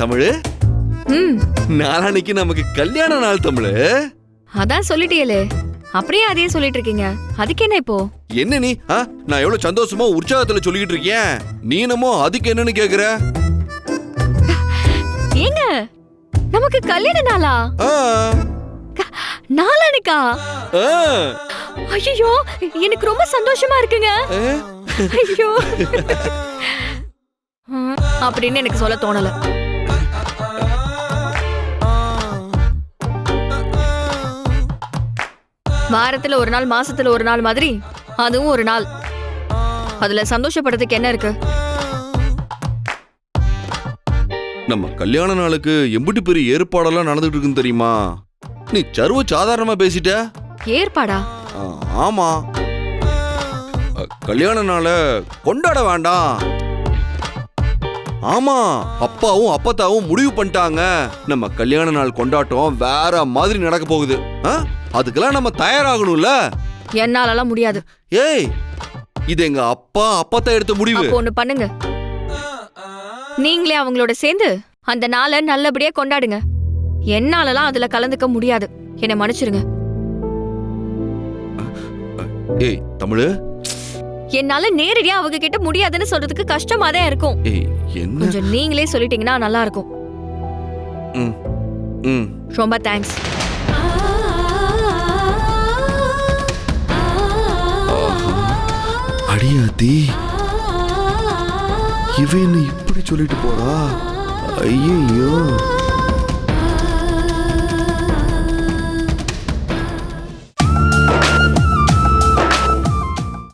தமிழ்? ம். நாளான்னைக்கு நமக்கு கல்யாண நாள் தமிழ். அதான் சொல்லிட்டியலே. அப்படியே அதையே சொல்லிட்டு இருக்கீங்க அதுக்கு என்ன இப்போ? என்ன நீ? நான் எவ்வளவு சந்தோஷமா உற்சாகத்துல சொல்லிக்கிட்டு இருக்கேன். நீ என்னமோ அதுக்கு என்னன்னு கேக்குற? ஏங்க நமக்கு கல்யாண நாளா? நாளானுக்கா ஐயோ எனக்கு ரொம்ப சந்தோஷமா இருக்குங்க. ஐயோ. அப்படின்னு எனக்கு சொல்ல தோணல. வாரத்துல ஒரு நாள் மாசத்துல ஒரு நாள் மாதிரி அதுவும் ஒரு நாள். அதுல சந்தோஷப்படுறதுக்கு என்ன இருக்கு? நம்ம கல்யாண நாளுக்கு எம்பிட்டு பெரிய ஏற்பாடெல்லாம் நடந்துட்டு இருக்குன்னு தெரியுமா? நீ சர்வ சாதாரணமா பேசிட்ட? ஏற்பாடா? ஆமா. கல்யாண நாளை கொண்டாட வேண்டாம். ஆமா அப்பாவும் அப்பத்தாவும் முடிவு பண்ணிட்டாங்க. நம்ம கல்யாண நாள் கொண்டாட்டம் வேற மாதிரி நடக்க போகுது? அதுக்கெல்லாம் நம்ம தயாராகணும்ல. என்னாலலாம் முடியாது. ஏய் இது எங்க அப்பா அப்பத்தா எடுத்த முடிவு. ஒண்ணு பண்ணுங்க. நீங்களே அவங்களோட சேர்ந்து அந்த நாளை நல்லபடியா கொண்டாடுங்க. என்னாலலாம் அதுல கலந்துக்க முடியாது. என்னை மன்னிச்சிருங்க. ஏய் தமிழு. என்னால நேரடியா அவங்க கிட்ட முடியாதுன்னு சொல்றதுக்கு கஷ்டமா தான் இருக்கும் கொஞ்சம் நீங்களே சொல்லிட்டீங்கன்னா நல்லா இருக்கும் ம் ம். ரொம்ப தேங்க்ஸ். அடியாத்தி இவன் இப்படி சொல்லிட்டு போறா? ஐயோ